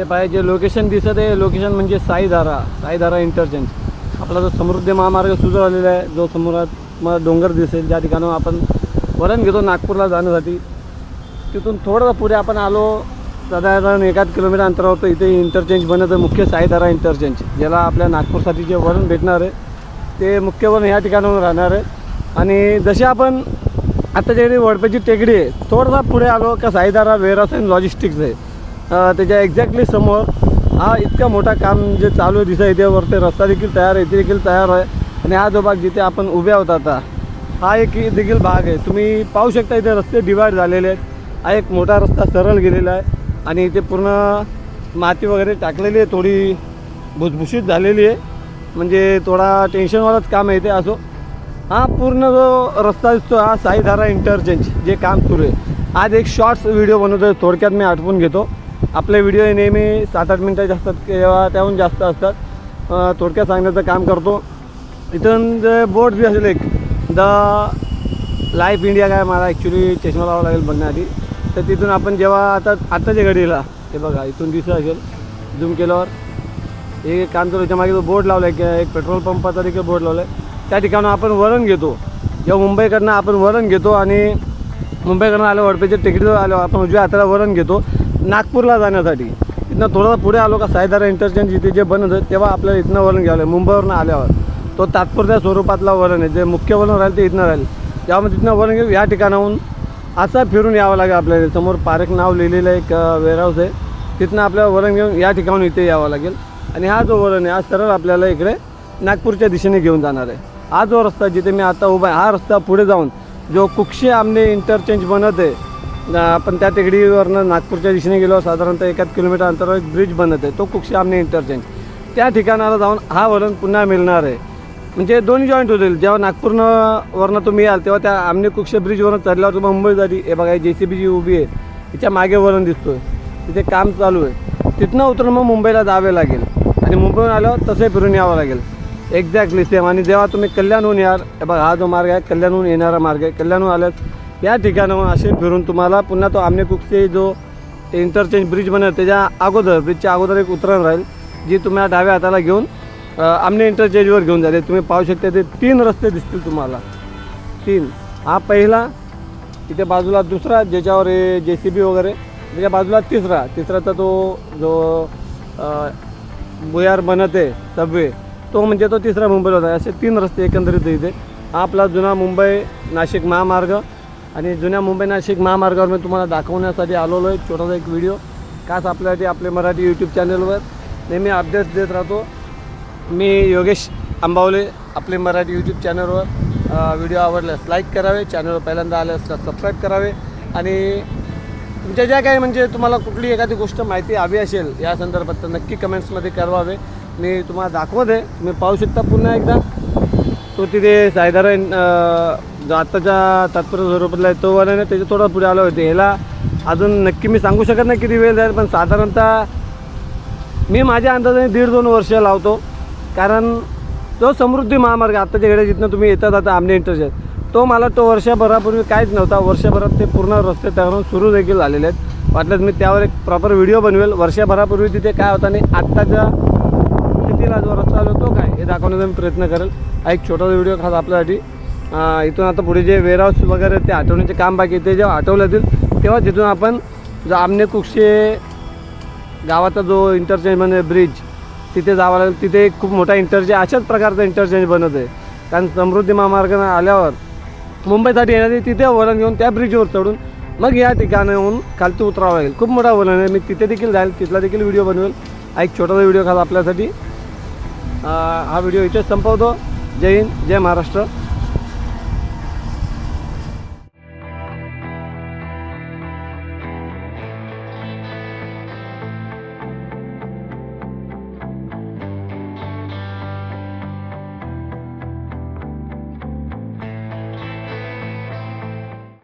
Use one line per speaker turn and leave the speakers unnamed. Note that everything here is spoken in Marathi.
हे पाहिजे लोकेशन दिसत आहे लोकेशन म्हणजे साईधारा साईधारा इंटरचेंज आपला जो समृद्धी महामार्ग सुरू झालेला आहे जो समोरात मग डोंगर दिसेल ज्या ठिकाणी आपण वरण घेतो नागपूरला जाण्यासाठी तिथून थोडंसं पुढे आपण आलो साधारण एकाच किलोमीटर अंतरावर तर इथे इंटरचेंज बनत मुख्य साईधारा इंटरचेंज ज्याला आपल्या नागपूरसाठी जे वरण भेटणार आहे ते मुख्य वरण ह्या ठिकाणाहून राहणार आहे. आणि जसे आपण आता जे वडपेची टेकडी आहे थोडासा पुढे आलो का साईधारा वेअरहाऊस अँड लॉजिस्टिक्स आहे त्याच्या एक्झॅक्टली समोर हा इतका मोठा काम जे चालू आहे दिसत इथे वरती रस्ता देखील तयार आहे इथे देखील तयार आहे. आणि हा जो भाग जिथे आपण उभे आहोत आता हा एक देखील भाग आहे. तुम्ही पाहू शकता इथे रस्ते डिवाईड झालेले आहेत. हा एक मोठा रस्ता सरळ गेलेला आहे. आणि इथे पूर्ण माती वगैरे टाकलेली आहे थोडी भुसभुशीत झालेली आहे. म्हणजे थोडा टेन्शनवालाच काम आहे इथे असो. हा पूर्ण जो रस्ता दिसतो हा साईधारा इंटरचेंज जे काम सुरू आहे. आज एक शॉर्ट्स व्हिडिओ बनवतो थोडक्यात मी आठवून घेतो. आपले व्हिडिओ हे नेहमी सात आठ मिनटाचे असतात किंवा त्याहून जास्त असतात. थोडक्यात सांगण्याचं काम करतो. इथून जे बोर्ड बी असेल एक द लाईफ इंडिया काय मला ॲक्च्युली चष्मा लावावा लागेल बघण्याआधी. तर तिथून आपण जेव्हा आता आत्ताच्या घडीला ते बघा इथून दिसत असेल झूम केल्यावर. हे काम चालू त्याच्यामागे जो बोर्ड लावला आहे एक पेट्रोल पंपाचा देखील बोर्ड लावला आहे त्या ठिकाणी आपण वरण घेतो. जेव्हा मुंबईकडनं आपण वरण घेतो आणि मुंबईकडनं आलो वडपेच्या तिकीटवर आलो आपण उजव्या हाताला वरण घेतो. नागपूरला जाण्यासाठी. इथनं थोडासा पुढे आलो का सायदारा इंटरचेंज इथे जे बनत तेव्हा आपल्याला इथनं वरण घ्यावं लागेल. मुंबईवरनं आल्यावर. तो तात्पुरत्या स्वरूपातला वळण आहे. जे मुख्य वळण राहील ते इथनं राहील. जेव्हा मग तिथनं वरण घेऊ या ठिकाणाहून असा फिरून यावं लागेल आपल्याला. समोर पारेक नाव लिहिलेलं एक वेअरहाऊस आहे. तिथनं आपल्याला वरण घेऊन या ठिकाणून इथे यावं लागेल. आणि हा जो वळण आहे हा सरळ आपल्याला इकडे नागपूरच्या दिशेने घेऊन जाणार आहे. हा जो रस्ता जिथे मी आता उभा आहे हा रस्ता पुढे जाऊन जो कुक्षे आमने इंटरचेंज बनत आहे आपण त्या टेकडीवरनं नागपूरच्या दिशेने गेलो साधारणतः एकाच किलोमीटर अंतरावर एक ब्रिज बनत आहे तो कुक्षे आमने इंटरचेंज त्या ठिकाणाला जाऊन हा वरण पुन्हा मिळणार आहे. म्हणजे दोन्ही जॉईंट होतील. जेव्हा नागपूरनं वरनं तुम्ही याल तेव्हा त्या आमने कुक्ष ब्रिजवरनं चढल्यावर तुम्ही मुंबई झाली हे बघा जे सी बी जी उभी आहे. तिच्यामागे वरण दिसतोय. तिथे काम चालू आहे. तिथनं उतरून मग मुंबईला जावे लागेल. आणि मुंबईहून आल्यावर तसे फिरून यावं लागेल. एक्झॅक्टली सेम आणि जेव्हा तुम्ही कल्याणहून याल हे बघा हा जो मार्ग आहे कल्याणहून येणारा मार्ग आहे. कल्याणहून आल्यास या ठिकाणाहून असे फिरून तुम्हाला पुन्हा तो आमने कुकचे जो इंटरचेंज ब्रिज बनत त्याच्या अगोदर ब्रिजच्या अगोदर एक उतरण राहील जी तुम्हाला डाव्या हाताला घेऊन आमने इंटरचेंजवर घेऊन जाते. तुम्ही पाहू शकता ते तीन रस्ते दिसतील तुम्हाला. तीन. हा पहिला तिथे बाजूला दुसरा ज्याच्यावर जे सी बी वगैरे त्याच्या बाजूला तिसरा. तिसराचा तो जो बुयार बनत आहे सबवे तो म्हणजे तो तिसरा मुंबईला होता असे तीन रस्ते एकंदरीत इथे. हा आपला जुना मुंबई नाशिक महामार्ग आणि जुन्या मुंबई नाशिक महामार्गावर मी तुम्हाला दाखवण्यासाठी आलेलो आहे. छोटासा एक व्हिडिओ खास आपल्यासाठी आपले मराठी यूट्यूब चॅनलवर नेहमी अपडेट्स देत राहतो. मी योगेश आंबावले आपले मराठी यूट्यूब चॅनलवर व्हिडिओ आवडल्यास लाईक करावे चॅनलवर पहिल्यांदा आल्यास सबस्क्राईब करावे. आणि तुमच्या ज्या काही म्हणजे तुम्हाला कुठली एखादी गोष्ट माहिती हवी असेल या संदर्भात तर नक्की कमेंट्समध्ये करवावे. मी तुम्हाला दाखवत आहे. तुम्ही पाहू शकता पुन्हा एकदा. तो तिथे सायधारण जो आत्ताच्या तात्पुरत्या स्वरूपातला आहे तो वाला ना त्याच्या थोडा पुढे आलं होते. ह्याला अजून नक्की मी सांगू शकत नाही किती वेळ जाईल पण साधारणतः मी माझ्या अंदाजाने दीड दोन वर्ष लावतो. कारण तो समृद्धी महामार्ग आत्ताच्या घड्या जिथनं तुम्ही येतात आता आमने इंटरचेंज तो मला तो वर्षभरापूर्वी काहीच नव्हता. वर्षभरात ते पूर्ण रस्ते त्यावरून सुरू देखील झालेले आहेत. वाटल्यास मी त्यावर एक प्रॉपर व्हिडिओ बनवेल. वर्षभरापूर्वी तिथे काय होता आणि आत्ताच्या स्थितीला जो रस्ता आलो तो काय हे दाखवण्याचा मी प्रयत्न करेल. हा एक छोटासा व्हिडिओ खास आपल्यासाठी. इथून आता पुढे जे वेअरहाऊस वगैरे ते आठवण्याचे काम बाकी ते जेव्हा आठवलं जातील तेव्हा तिथून आपण जो आमने कुक्षे गावाचा जो इंटरचेंज म्हणजे ब्रिज तिथे जावं लागेल. तिथे एक खूप मोठा इंटरचेंज अशाच प्रकारचा इंटरचेंज बनत आहे. कारण समृद्धी महामार्गानं आल्यावर मुंबईसाठी येणारी तिथे वळण घेऊन त्या ब्रिजवर चढून मग या ठिकाणाहून खालती उतरावं लागेल. खूप मोठा वळण आहे. मी तिथे देखील जाईल तिथला देखील व्हिडिओ बनवेल. हा एक छोटासा व्हिडिओ खाला आपल्यासाठी. हा व्हिडिओ इथेच संपवतो. जय हिंद जय महाराष्ट्र.